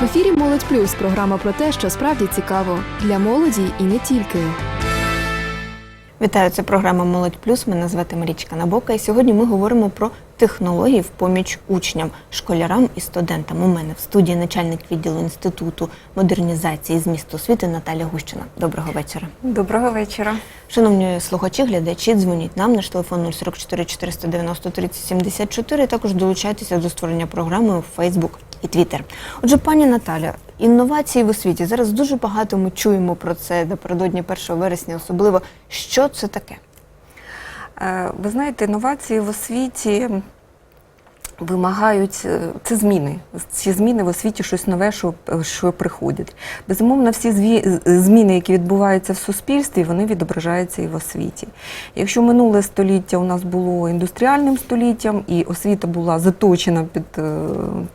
В ефірі Молодь Плюс програма про те, що справді цікаво для молоді і не тільки. Вітаю, це програма Молодь Плюс. Мене звати Марічка Набока. І сьогодні ми говоримо про технології в поміч учням, школярам і студентам. У мене в студії начальник відділу інституту модернізації з міста освіти Наталя Гущина. Доброго вечора. Доброго вечора. Шановні слухачі, глядачі, дзвоніть нам наш телефон 044 490 30 74. Також долучайтеся до створення програми у Фейсбук і Твіттер. Отже, пані Наталя, інновації в освіті. Зараз дуже багато ми чуємо про це напередодні 1 вересня, особливо що це таке. Е, Ви знаєте, інновації в освіті вимагають е, це зміни. Ці зміни в освіті щось нове, що, що приходять. Безумовно, всі зміни, які відбуваються в суспільстві, вони відображаються і в освіті. Якщо минуле століття у нас було індустріальним століттям, і освіта була заточена під е,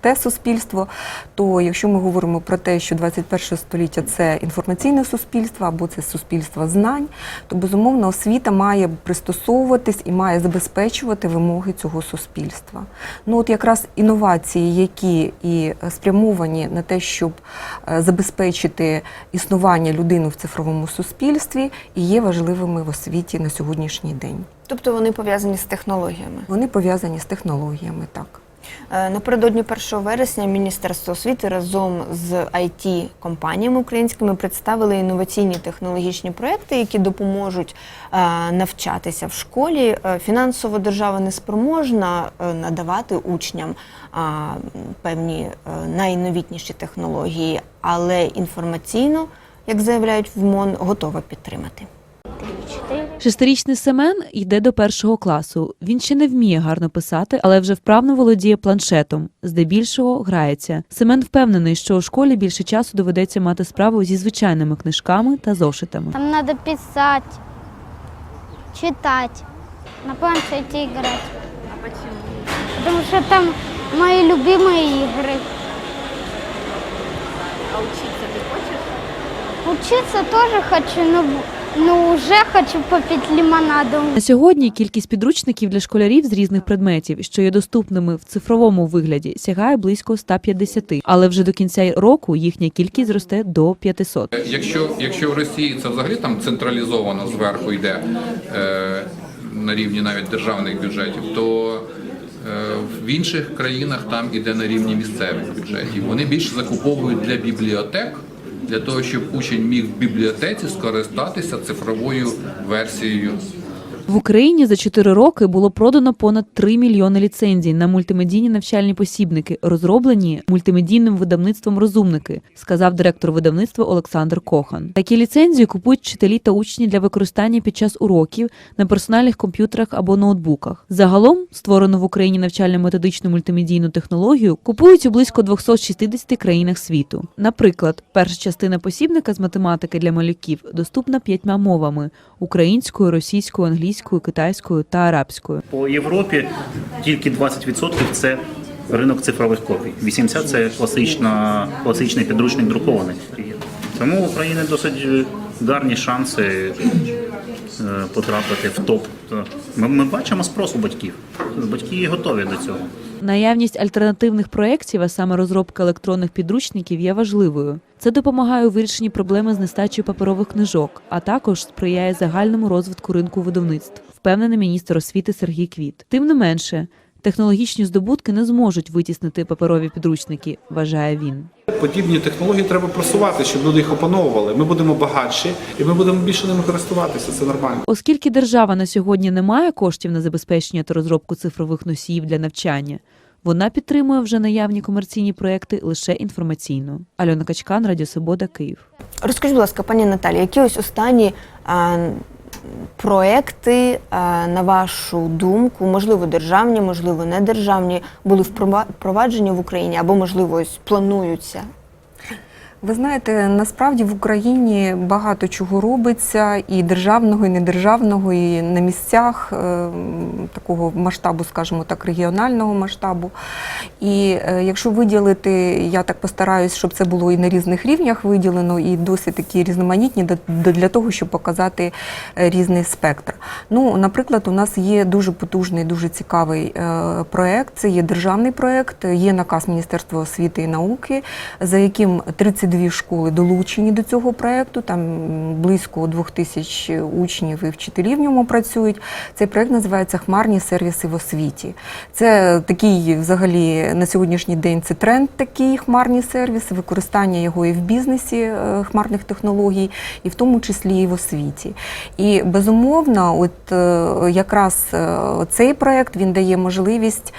те суспільство, то якщо ми говоримо про те, що 21 століття це інформаційне суспільство або це суспільство знань, то безумовно освіта має пристосовуватись і має забезпечувати вимоги цього суспільства. Ну от якраз інновації, які і е, спрямовані на те, щоб е, забезпечити існування людини в цифровому суспільстві, і є важливими в освіті на сьогоднішній день. Тобто вони пов'язані з технологіями. Вони пов'язані з технологіями, так. Е, Напередодні 1 вересня Міністерство освіти разом з it компаніями українськими представили інноваційні технологічні проекти, які допоможуть е, навчатися в школі. Е, Фінансово держава не спроможна надавати учням певні найновітніші технології, але інформаційно, як заявляють в МОН, готова підтримати. Шестирічний Семен йде до першого класу. Він ще не вміє гарно писати, але вже вправно володіє планшетом. Здебільшого грається. Семен впевнений, що у школі більше часу доведеться мати справу зі звичайними книжками та зошитами. Там надо писать, читать, на планшете играть. А почему? Потому что там мои любимые игры. А учиться ты хочешь? Учиться тоже хочу, но, но уже хочу попить лимонаду. На сьогодні кількість підручників для школярів з різних предметів, що є доступними в цифровому вигляді, сягає близько 150, але вже до кінця року їхня кількість зросте до 500. Якщо, якщо в Росії це взагалі там централізовано зверху йде е, на рівні навіть державних бюджетів, то е, в інших країнах там іде на рівні місцевих бюджетів. Вони більше закуповують для бібліотек, для того, щоб учень міг в бібліотеці скористатися цифровою версією В Україні за 4 роки було продано понад 3 мільйони ліцензій на мультимедійні навчальні посібники, розроблені мультимедійним видавництвом Розумники, сказав директор видавництва Олександр Кохан. Такі ліцензії купують вчителі та учні для використання під час уроків на персональних комп'ютерах або ноутбуках. Загалом створену в Україні навчально-методичну мультимедійну технологію купують у близько 260 країнах світу. Наприклад, перша частина посібника з математики для малюків доступна п'ятьма мовами: українською, російською, англійською, китайською та арабською. По Європі тільки 20% це ринок цифрових копій. 80% це класична, класичний підручник друкований. Тому в України досить гарні шанси потрапити в топ. Ми, ми бачимо спрос у батьків. Батьки готові до цього. Наявність альтернативних проєктів, а саме розробка електронних підручників, є важливою. Це допомагає у вирішенні проблеми з нестачею паперових книжок, а також сприяє загальному розвитку ринку видавництв, впевнений міністр освіти Сергій Квіт. Тим не менше, технологічні здобутки не зможуть витіснити паперові підручники, вважає він. Подібні технології треба просувати, щоб люди їх опановували. Ми будемо багатші і ми будемо більше ними користуватися. Це нормально. Оскільки держава на сьогодні не має коштів на забезпечення та розробку цифрових носіїв для навчання, вона підтримує вже наявні комерційні проекти лише інформаційно. Альона Качкан, Радіо Свобода, Київ. Розкажіть, будь ласка, пані Наталі, які ось останні а, проекти, на вашу думку, можливо, державні, можливо, не державні, були впроваджені в Україні або, можливо, плануються? Ви знаєте, насправді в Україні багато чого робиться, і державного, і недержавного, і на місцях е, такого масштабу, скажімо так, регіонального масштабу. І е, якщо виділити, я так постараюсь, щоб це було і на різних рівнях виділено, і досить такі різноманітні для того, щоб показати е, різний спектр. Ну, наприклад, у нас є дуже потужний, дуже цікавий проект. Це є державний проект, є наказ Міністерства освіти і науки, за яким 32 школи долучені до цього проекту. Там близько 2000 учнів і вчителів в ньому працюють. Цей проект називається Хмарні сервіси в освіті. Це такий, взагалі, на сьогоднішній день це тренд такий хмарні сервіси, використання його і в бізнесі е, хмарних технологій, і в тому числі і в освіті. І безумовно, от е, якраз е, цей проект він дає можливість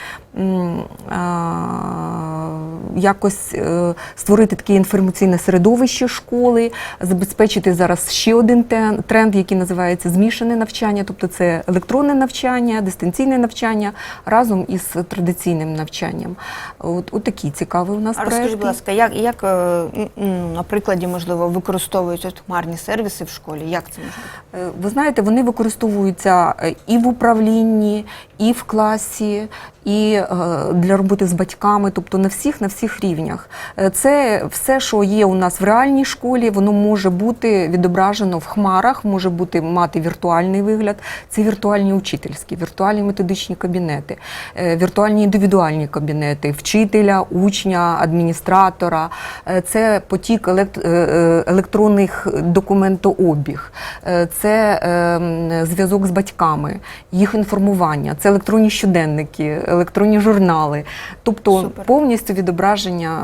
якось е, створити таке інформаційне середовище школи, забезпечити зараз ще один тренд, який називається змішане навчання, тобто це електронне навчання, дистанційне навчання разом із традиційним навчанням. От, от такі цікаві у нас А проекти. розкажіть, будь ласка, як, як е, на прикладі, можливо, використовують от хмарні сервіси в школі? Як це бути? Е, Ви знаєте, вони використовуються і в управлінні, і в класі, і для роботи з батьками, тобто на всіх на всіх рівнях. Е, Це все, що є у нас в реальній школі, воно може бути відображено в хмарах, може бути мати віртуальний вигляд. Це віртуальні учительські, віртуальні методичні кабінети, е, віртуальні індивідуальні кабінети, вчителя, учня, адміністратора. Е, Це потік елект- е, е, електронних документообіг, Е, це е, зв'язок з батьками, їх інформування, це електронні щоденники, електронні журнали, тобто Супер. повністю відображення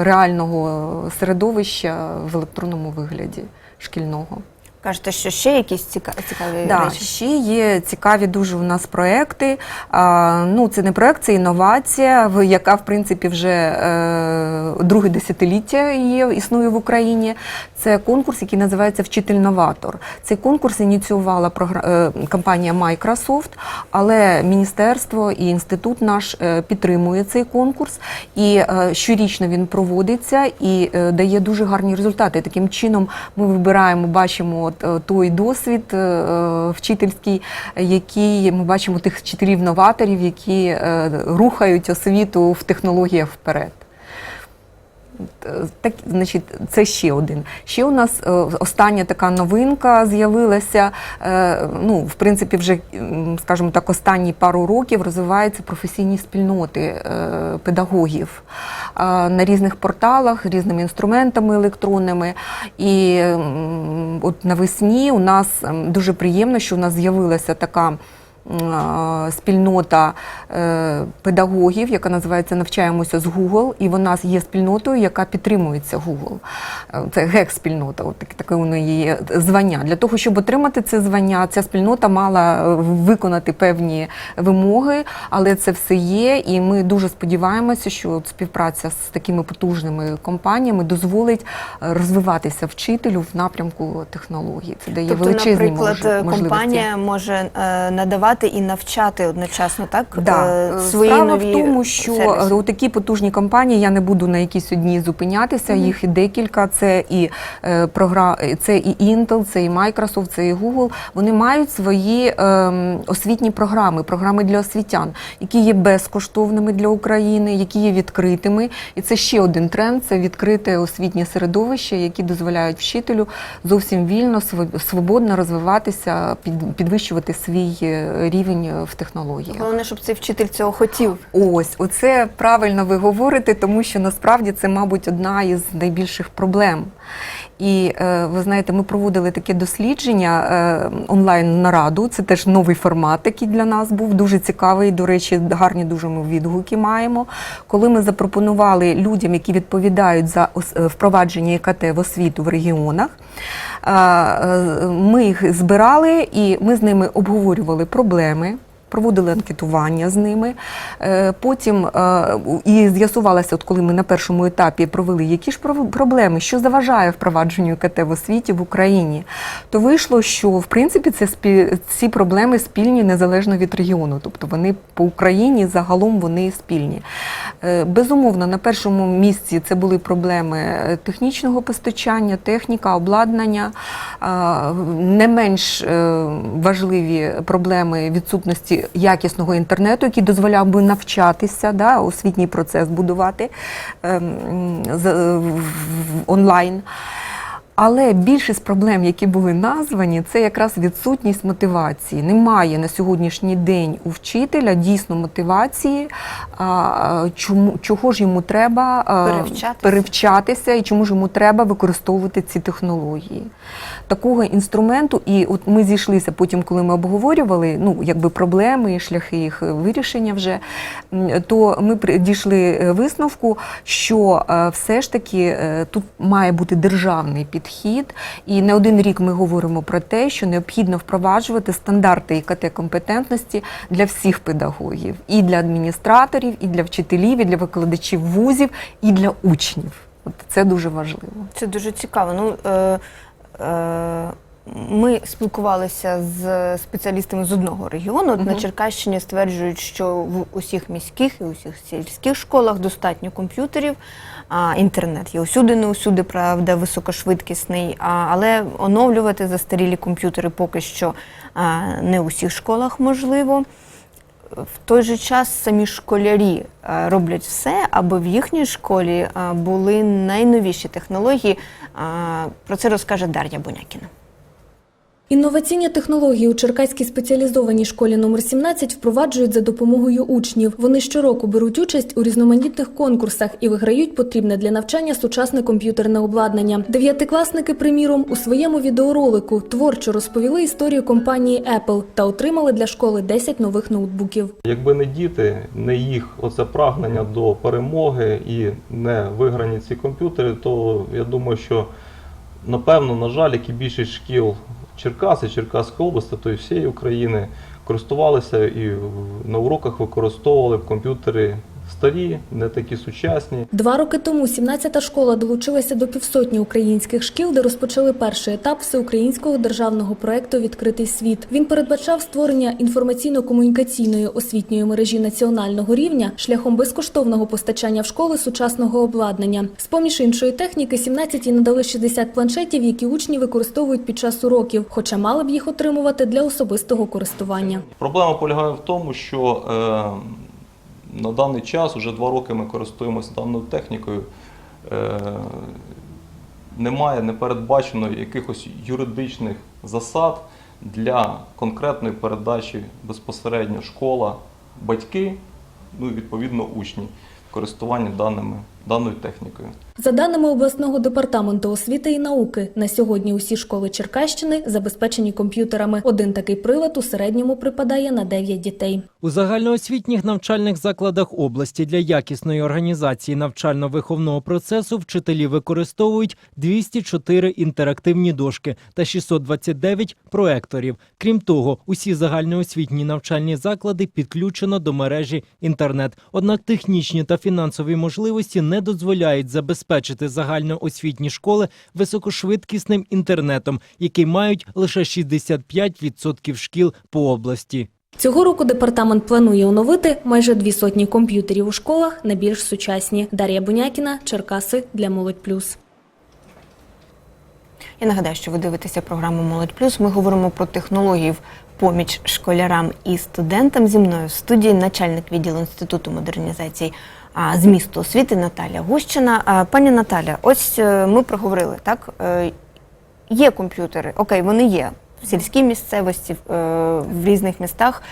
е, реального середовища в електронному вигляді шкільного. Кажете, що ще якісь ціка- цікаві Да, речі? ще є цікаві дуже у нас проекти. А, ну, це не проект, це інновація, яка в принципі вже е, друге десятиліття є, існує в Україні. Це конкурс, який називається Вчитель-новатор. Цей конкурс ініціювала програ- е, компанія Microsoft, але міністерство і інститут наш е, підтримує цей конкурс. І е, щорічно він проводиться і е, дає дуже гарні результати. Таким чином ми вибираємо, бачимо той досвід е, е, вчительський, е, який ми бачимо тих вчителів-новаторів, які е, рухають освіту в технологіях вперед. Так, значить, це ще один. Ще у нас е, остання така новинка з'явилася. Е, ну, в принципі, вже, скажімо так, останні пару років розвиваються професійні спільноти е, педагогів на різних порталах, різними інструментами електронними. І от навесні у нас дуже приємно, що у нас з'явилася така спільнота е, педагогів, яка називається Навчаємося з Google, і вона є спільнотою, яка підтримується Google. Е, Це гек-спільнота, от таке, у неї є звання. Для того, щоб отримати це звання, ця спільнота мала е, виконати певні вимоги, але це все є. І ми дуже сподіваємося, що співпраця з такими потужними компаніями дозволить розвиватися вчителю в напрямку технологій. Це дає Тобто, величезні наприклад, мож- можливості. компанія може е, надавати і навчати одночасно, так? Да. е, Е, свої Справа нові в тому, що сервіси? у такі потужні компанії я не буду на якійсь одній зупинятися. Їх і декілька. Це і е, програ... це і Intel, це і Microsoft, це і Google. Вони мають свої ем, освітні програми, програми для освітян, які є безкоштовними для України, які є відкритими. І це ще один тренд: це відкрите освітнє середовище, які дозволяють вчителю зовсім вільно, свободно розвиватися, під- підвищувати свій е, рівень е, в технологіях. Головне, щоб цей вчитель цього хотів. Ось, оце правильно ви говорите, тому що насправді це, мабуть, одна із найбільших проблем. І е, ви знаєте, ми проводили таке дослідження е, онлайн нараду. Це теж новий формат, який для нас був дуже цікавий. До речі, гарні дуже ми відгуки маємо. Коли ми запропонували людям, які відповідають за е, впровадження ІКТ в освіту в регіонах. Ми їх збирали і ми з ними обговорювали проблеми. Проводили анкетування з ними. Е, Потім е, і з'ясувалося, от коли ми на першому етапі провели, які ж проблеми, що заважає впровадженню КТ в освіті в Україні, то вийшло, що в принципі це ці проблеми спільні незалежно від регіону. Тобто вони по Україні загалом вони спільні. Е, Безумовно, на першому місці це були проблеми технічного постачання, техніка, обладнання. Не менш важливі проблеми відсутності якісного інтернету, який дозволяв би навчатися, да, освітній процес будувати ем, з- онлайн. Але більшість проблем, які були названі, це якраз відсутність мотивації. Немає на сьогоднішній день у вчителя дійсно мотивації, чому, чого ж йому треба Перевчатися. перевчатися і чому ж йому треба використовувати ці технології. Такого інструменту, і от ми зійшлися потім, коли ми обговорювали ну, якби проблеми шляхи їх вирішення вже, то ми дійшли е, висновку, що е, все ж таки е, тут має бути державний підхід. І не один рік ми говоримо про те, що необхідно впроваджувати стандарти ІКТ-компетентності для всіх педагогів, і для адміністраторів, і для вчителів, і для викладачів вузів, і для учнів. От це дуже важливо. Це дуже цікаво. Ну, е, е, ми спілкувалися з спеціалістами з одного регіону. От На Черкащині стверджують, що в усіх міських і усіх сільських школах достатньо комп'ютерів. А, інтернет є усюди, не усюди, правда, високошвидкісний. А, але оновлювати застарілі комп'ютери поки що а, не у всіх школах можливо. В той же час самі школярі роблять все, аби в їхній школі були найновіші технології. Про це розкаже Дар'я Бунякіна. Інноваційні технології у Черкаській спеціалізованій школі номер 17 впроваджують за допомогою учнів. Вони щороку беруть участь у різноманітних конкурсах і виграють потрібне для навчання сучасне комп'ютерне обладнання. Дев'ятикласники, приміром, у своєму відеоролику творчо розповіли історію компанії Apple та отримали для школи 10 нових ноутбуків. Якби не діти, не їх оце прагнення до перемоги і не виграні ці комп'ютери, то я думаю, що напевно, на жаль, як і більшість шкіл Черкаси, Черкаська область, тобто і всієї України. Користувалися і на уроках використовували комп'ютери старі, не такі сучасні. Два роки тому 17-та школа долучилася до півсотні українських шкіл, де розпочали перший етап всеукраїнського державного проекту Відкритий світ. Він передбачав створення інформаційно-комунікаційної освітньої мережі національного рівня шляхом безкоштовного постачання в школи сучасного обладнання. З поміж іншої техніки 17-ті надали 60 планшетів, які учні використовують під час уроків, хоча мали б їх отримувати для особистого користування. Проблема полягає в тому, що е, на даний час, вже два роки ми користуємося даною технікою, е, немає, не передбачено якихось юридичних засад для конкретної передачі безпосередньо школа, батьки, ну і відповідно учні в користуванні даними, даною технікою. За даними обласного департаменту освіти і науки, на сьогодні усі школи Черкащини забезпечені комп'ютерами. Один такий прилад у середньому припадає на 9 дітей. У загальноосвітніх навчальних закладах області для якісної організації навчально-виховного процесу вчителі використовують 204 інтерактивні дошки та 629 проекторів. Крім того, усі загальноосвітні навчальні заклади підключено до мережі інтернет. Однак технічні та фінансові можливості не дозволяють забезпечити загальноосвітні школи високошвидкісним інтернетом, який мають лише 65% шкіл по області. Цього року департамент планує оновити майже дві сотні комп'ютерів у школах на більш сучасні. Дар'я Бунякіна, Черкаси для молодь плюс. Я нагадаю, що ви дивитеся програму Молодь Плюс. Ми говоримо про технології в поміч школярам і студентам. Зі мною в студії начальник відділу інституту модернізації а, змісту освіти Наталя Гущина. Пані Наталя, ось е, ми проговорили так. е, Є комп'ютери, окей, вони є в сільській місцевості, в, е, різних містах.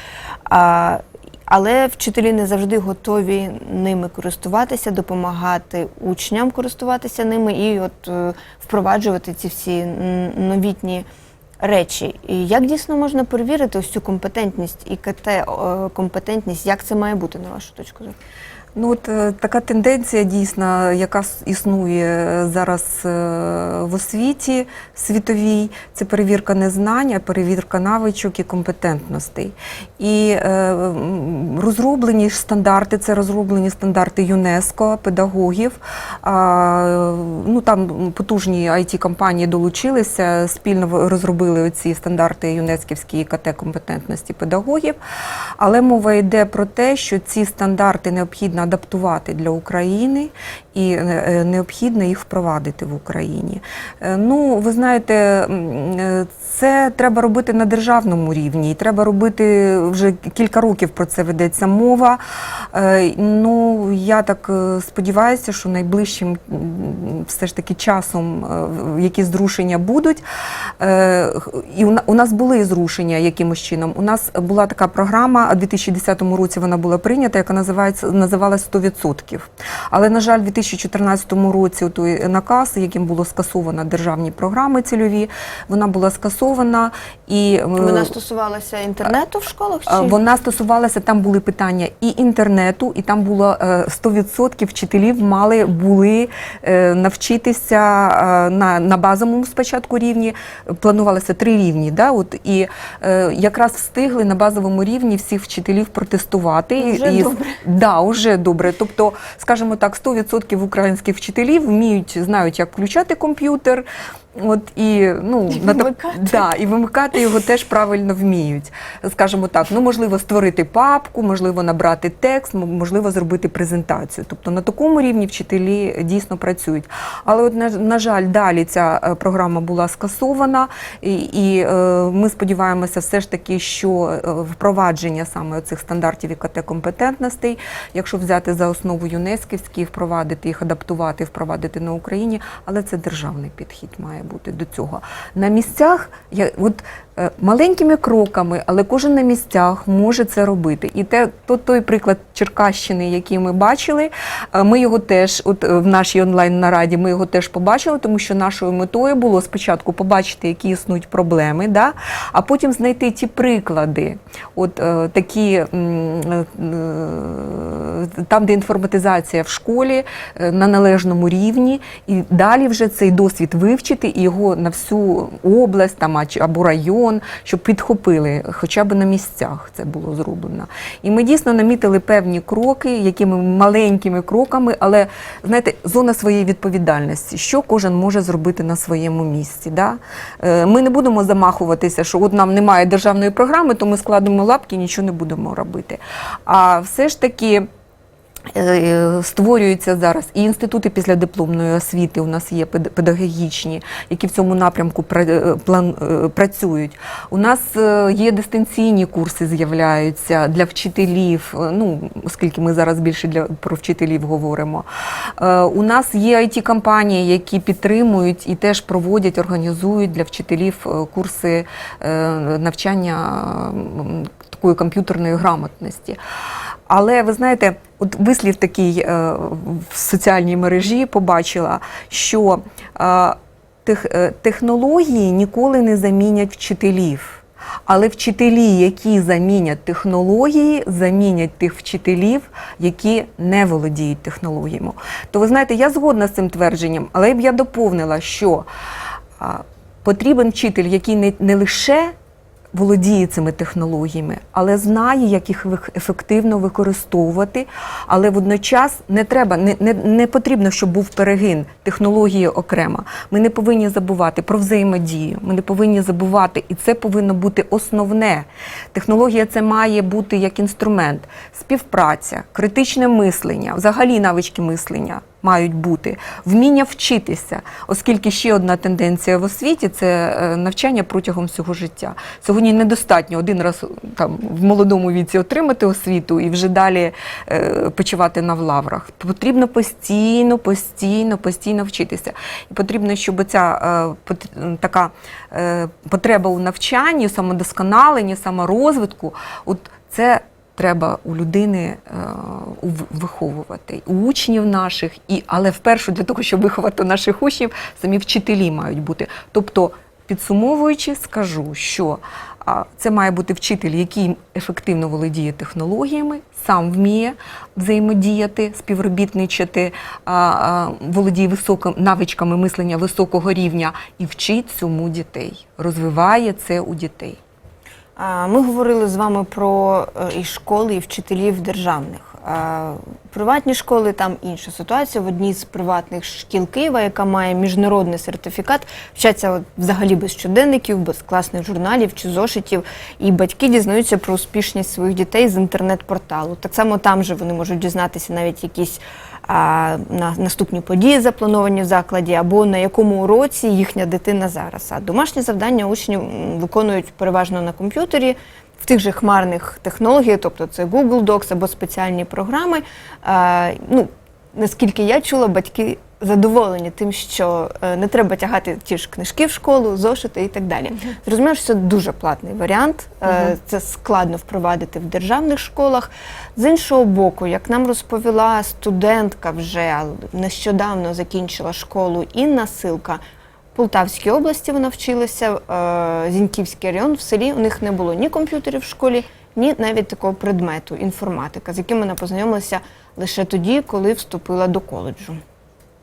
Але вчителі не завжди готові ними користуватися, допомагати учням користуватися ними і от впроваджувати ці всі новітні речі. І як дійсно можна перевірити ось цю компетентність і КТ компетентність, як це має бути на вашу точку зору? Ну от е, така тенденція дійсна, яка існує зараз е, в освіті світовій, це перевірка не знань, а перевірка навичок і компетентностей. І е, розроблені стандарти, це розроблені стандарти ЮНЕСКО, педагогів. А, ну там потужні it компанії долучилися, спільно розробили оці стандарти ЮНЕСКівські ІКТ компетентності педагогів. Але мова йде про те, що ці стандарти необхідно адаптувати для України і е, необхідно їх впровадити в Україні. Е, Ну, ви знаєте, е, це треба робити на державному рівні, треба робити вже кілька років про це ведеться мова. Е, Ну, я так е, сподіваюся, що найближчим все ж таки часом е, якісь зрушення будуть. Е, І у нас були зрушення якимось чином. У нас була така програма, в 2010 році вона була прийнята, яка називається називалась 100%. Але, на жаль, в 2014 році той наказ, яким було скасовано державні програми цільові, вона була скасована і е, Вона стосувалася інтернету в школах? Чи? Е, Вона стосувалася, там були питання і інтернету, і там було е, 100% вчителів мали були е, навчитися е, на, на базовому спочатку рівні. Планувалося три рівні. Да? От, і е, якраз встигли на базовому рівні всіх вчителів протестувати. Вже і, добре. Да, добре. Тобто, скажімо так, 100% українських вчителів вміють, знають, як включати комп'ютер. От і ну І на вимикати. да, і вимикати його теж правильно вміють. Скажімо так, ну можливо створити папку, можливо набрати текст, можливо зробити презентацію. Тобто на такому рівні вчителі дійсно працюють. Але от на, на жаль, далі ця е, програма була скасована, і, і е, ми сподіваємося, все ж таки, що е, впровадження саме цих стандартів ІКТ компетентностей, якщо взяти за основу ЮНЕСКівські, впровадити їх, адаптувати, впровадити на Україні, але це державний підхід має бути до цього. На місцях я от е, маленькими кроками, але кожен на місцях може це робити. І те, то той приклад Черкащини, який ми бачили, е, ми його теж, от е, в нашій онлайн нараді, ми його теж побачили, тому що нашою метою було спочатку побачити, які існують проблеми, да? а потім знайти ті приклади, от такі там, де інформатизація в школі на належному рівні, і далі вже цей досвід вивчити його на всю область там, або район, щоб підхопили, хоча б на місцях це було зроблено. І ми дійсно намітили певні кроки, якими маленькими кроками, але знаєте, зона своєї відповідальності, що кожен може зробити на своєму місці. Да? Е, Ми не будемо замахуватися, що от нам немає державної програми, то ми складемо лапки нічого не будемо робити. А все ж таки. Е, Створюються зараз і інститути післядипломної освіти у нас є пед- педагогічні, які в цьому напрямку е, е, працюють. У нас є дистанційні курси, з'являються для вчителів. Ну, оскільки ми зараз більше для про вчителів говоримо. У нас є it компанії які підтримують і теж проводять, організують для вчителів курси навчання такої комп'ютерної грамотності. Але ви знаєте, от вислів такий е, в соціальній мережі побачила, що е, тех, е, технології ніколи не замінять вчителів. Але вчителі, які замінять технології, замінять тих вчителів, які не володіють технологіями. То ви знаєте, я згодна з цим твердженням, але б я доповнила, що потрібен вчитель, який не, не лише володіє цими технологіями, але знає, як їх ефективно використовувати. Але водночас не треба, не, не, не потрібно, щоб був перегин технології окремо. Ми не повинні забувати про взаємодію. Ми не повинні забувати, і це повинно бути основне. Технологія це має бути як інструмент, співпраця, критичне мислення, взагалі навички мислення мають бути, вміння вчитися, оскільки ще одна тенденція в освіті це е, навчання протягом всього життя. Сьогодні недостатньо один раз там в молодому віці отримати освіту і вже далі е, почивати на лаврах. Потрібно постійно, постійно, постійно вчитися. І потрібно, щоб ця е, така е, потреба у навчанні, самодосконаленні, саморозвитку, от це треба у людини е, виховувати, у учнів наших, і, але вперше для того, щоб виховати наших учнів, самі вчителі мають бути. Тобто, підсумовуючи, скажу, що це має бути вчитель, який ефективно володіє технологіями, сам вміє взаємодіяти, співробітничати, володіє високим навичками мислення високого рівня і вчить цьому дітей, розвиває це у дітей. Ми говорили з вами про е, і школи, і вчителів державних. Приватні школи там інша ситуація. В одній з приватних шкіл Києва, яка має міжнародний сертифікат, вчаться взагалі без щоденників, без класних журналів чи зошитів. І батьки дізнаються про успішність своїх дітей з інтернет-порталу. Так само там же вони можуть дізнатися навіть якісь на наступні події, заплановані в закладі, або на якому уроці їхня дитина зараз. А домашні завдання учні виконують переважно на комп'ютері. В тих же хмарних технологіях, тобто це Google Docs або спеціальні програми. Ну, наскільки я чула, батьки задоволені тим, що е, не треба тягати ті ж книжки в школу, зошити і так далі. Зрозуміло, що це дуже платний варіант. Е, Це складно впровадити в державних школах. З іншого боку, як нам розповіла студентка вже нещодавно закінчила школу Інна Силка. В Полтавській області вона вчилася, е, Зіньківський район в селі. У них не було ні комп'ютерів в школі, ні навіть такого предмету інформатика, з яким вона познайомилася лише тоді, коли вступила до коледжу.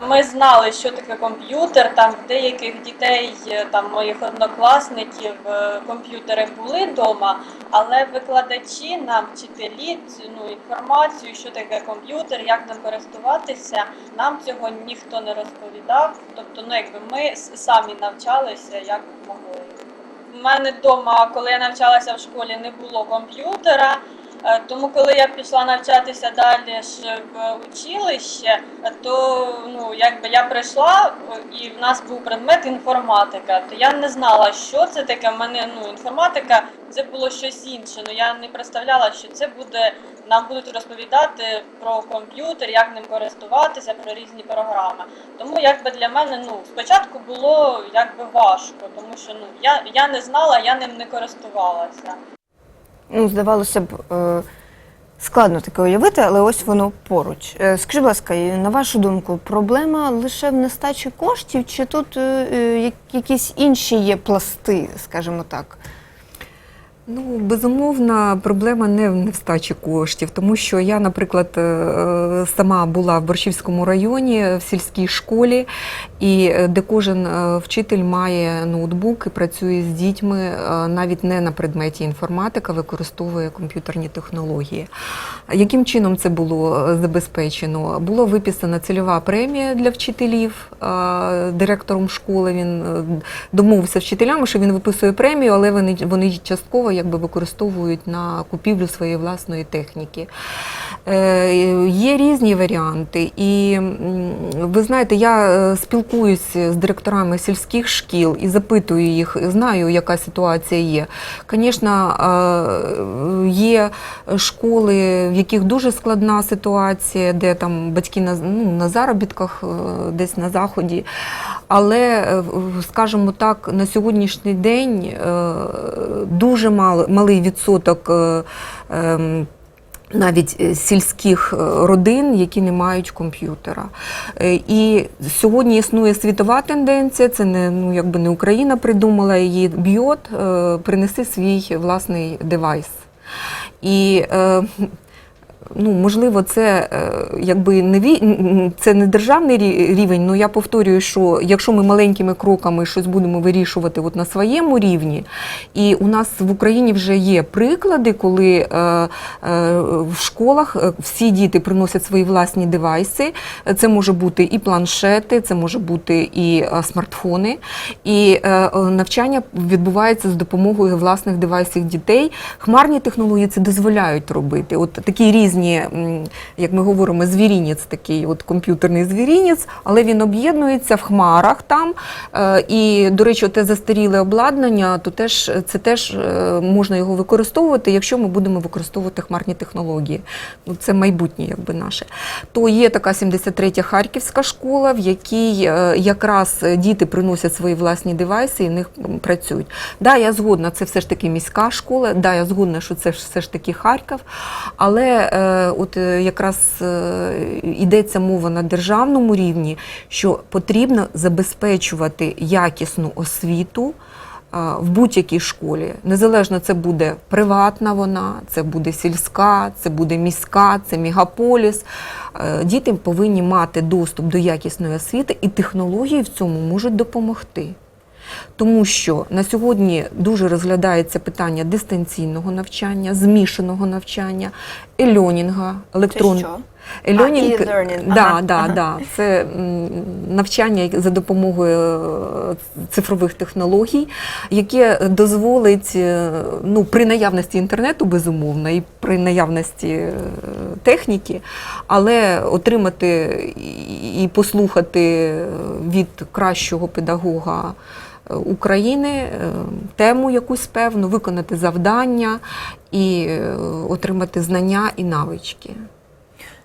Ми знали, що таке комп'ютер. Там в деяких дітей, е, там моїх однокласників, е, комп'ютери були вдома, але викладачі нам, вчителі, ну, інформацію, що таке комп'ютер, як ним користуватися, нам цього ніхто не розповідав. Тобто, ну якби ми самі навчалися, як могли. Мене вдома, коли я навчалася в школі, не було комп'ютера. Е, Тому, коли я пішла навчатися далі ж в училище, то ну якби я прийшла і в нас був предмет інформатика. То я не знала, що це таке. В мене ну інформатика це було щось інше. Ну я не представляла, що це буде. Нам будуть розповідати про комп'ютер, як ним користуватися, про різні програми. Тому якби для мене ну спочатку було якби важко, тому що ну я, я не знала, я ним не користувалася. Ну, здавалося б, е, складно таке уявити, але ось воно поруч. Е, Скажіть, будь ласка, на вашу думку, проблема лише в нестачі коштів, чи тут е, як- якісь інші є пласти, скажімо так? Ну, безумовно, проблема не в невстачі коштів, тому що я, наприклад, сама була в Борщівському районі в сільській школі, і е, де кожен е, вчитель має ноутбук і працює з дітьми е, навіть не на предметі інформатика, використовує комп'ютерні технології. Яким чином це було забезпечено? Було виписана цільова премія для вчителів директором школи. Він домовився вчителями, що він виписує премію, але вони, вони частково якби використовують на купівлю своєї власної техніки. Є різні варіанти, і ви знаєте, я е, спілкуюсь з директорами сільських шкіл і запитую їх, знаю, яка ситуація є. Звісно, е, є школи, в яких дуже складна ситуація, де там батьки на, ну, на заробітках е, десь на заході. Але, е, скажімо так, на сьогоднішній день дуже мал, малий відсоток. Навіть е, сільських е, родин, які не мають комп'ютера. Е, І сьогодні існує світова тенденція, це не, ну, якби не Україна придумала її б'йот, принеси свій власний девайс. І ну, можливо, це е, якби не ві- це не державний рівень, але я повторюю, що якщо ми маленькими кроками щось будемо вирішувати от на своєму рівні, і у нас в Україні вже є приклади, коли е, е, в школах всі діти приносять свої власні девайси. Це може бути і планшети, це може бути і смартфони. І навчання відбувається з допомогою власних девайсів дітей. Хмарні технології це дозволяють робити. От такі різні, м, як ми говоримо, звірінець, такий от комп'ютерний звірінець, але він об'єднується в хмарах там. Е, І, до речі, те застаріле обладнання, то теж це теж е, можна його використовувати, якщо ми будемо використовувати хмарні технології. Ну, це майбутнє, якби наше. То є така 73-я Харківська школа, в якій е, якраз діти приносять свої власні девайси і в них працюють. Да, я згодна, це все ж таки міська школа. Да, я згодна, що це все ж таки Харків. Але от е, якраз е, йдеться мова на державному рівні, що потрібно забезпечувати якісну освіту. В будь-якій школі незалежно це буде приватна вона, це буде сільська, це буде міська, це мегаполіс. Е, Діти повинні мати доступ до якісної освіти, і технології в цьому можуть допомогти. Тому що на сьогодні дуже розглядається питання дистанційного навчання, змішаного навчання, ельонінга, електрон... що? Ельонінг, А, да, Ага, да, ага. да. Це навчання за допомогою е, цифрових технологій, яке дозволить е, ну, при наявності інтернету, безумовно, і при наявності е, техніки, але отримати і послухати від кращого педагога. України е, тему якусь певну, виконати завдання і е, отримати знання і навички.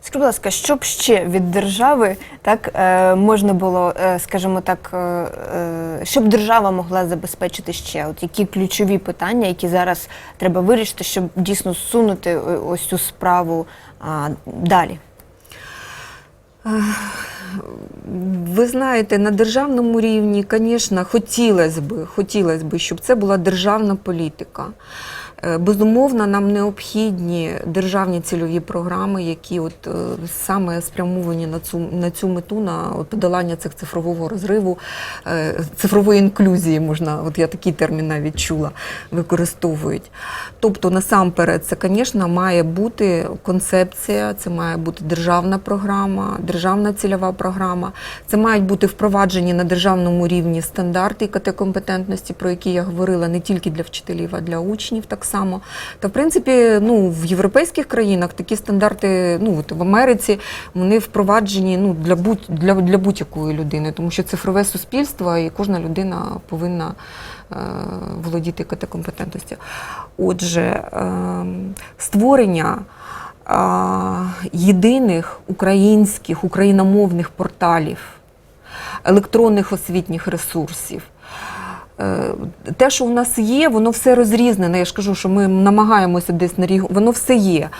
Скажіть, будь ласка, що б ще від держави так е, можна було, скажімо так, е, е, що б держава могла забезпечити ще? От які ключові питання, які зараз треба вирішити, щоб дійсно сунути ось цю справу далі? Ви знаєте, на державному рівні, звісно, хотілося б, хотілося б, щоб це була державна політика. Е, Безумовно, нам необхідні державні цільові програми, які от е, саме спрямовані на цю на цю мету, на подолання цих цифрового розриву, е, цифрової інклюзії, можна, от я такий термін навіть чула, використовують. Тобто, насамперед, це, звісно, має бути концепція, це має бути державна програма, державна цільова програма. Це мають бути впроваджені на державному рівні стандарти ІКТ-компетентності, про які я говорила не тільки для вчителів, а для учнів так само. Та в принципі, ну в європейських країнах такі стандарти, ну от в Америці, вони впроваджені ну для будь для, для будь-якої людини, тому що цифрове суспільство і кожна людина повинна е, володіти ІКТ-компетентністю. Отже, е, створення єдиних українських, україномовних порталів, електронних освітніх ресурсів. Е, Те, що у нас є, воно все розрізнене. Я ж кажу, що ми намагаємося десь на ріг, воно все є.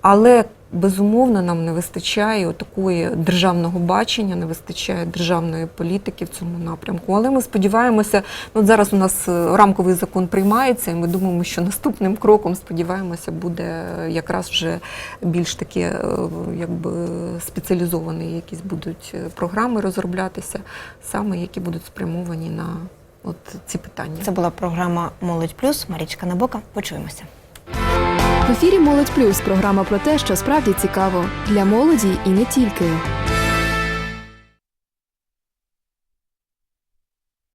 Але безумовно нам не вистачає такої державного бачення, не вистачає державної політики в цьому напрямку. Але ми сподіваємося, ну зараз у нас е, рамковий закон приймається, і ми думаємо, що наступним кроком, сподіваємося, буде якраз вже більш такі е, якби спеціалізовані якісь будуть програми розроблятися, саме які будуть спрямовані на от ці питання. Це була програма Молодь Плюс. Марічка Набока. Почуємося. В ефірі Молодь Плюс програма про те, що справді цікаво для молоді і не тільки.